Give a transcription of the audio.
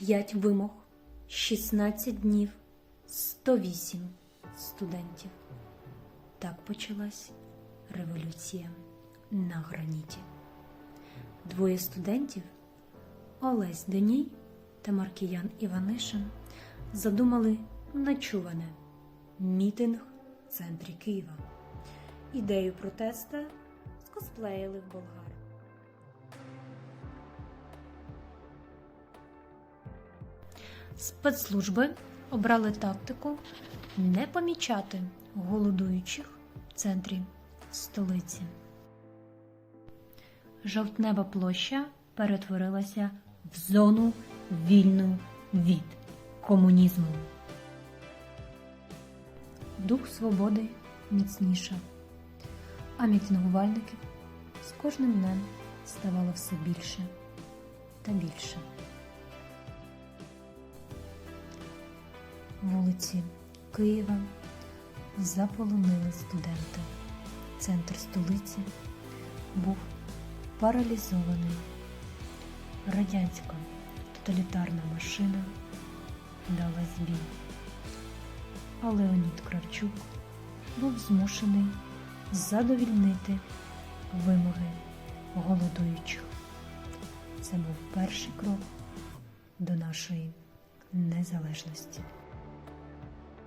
5 вимог, 16 днів, 108 студентів. Так почалась революція на граніті. Двоє студентів Олесь Деній та Маркіян Іванишин задумали нечуване мітинг в центрі Києва. Ідею протеста скосплеїли в болгар. Спецслужби обрали тактику не помічати голодуючих в центрі столиці. Жовтнева площа перетворилася в зону вільну від комунізму. Дух свободи міцнішав, а мітингувальників з кожним днем ставало все більше та більше. Вулиці Києва заполонили студенти. Центр столиці був паралізований. Радянська тоталітарна машина дала збій. А Леонід Кравчук був змушений задовільнити вимоги голодуючих. Це був перший крок до нашої незалежності.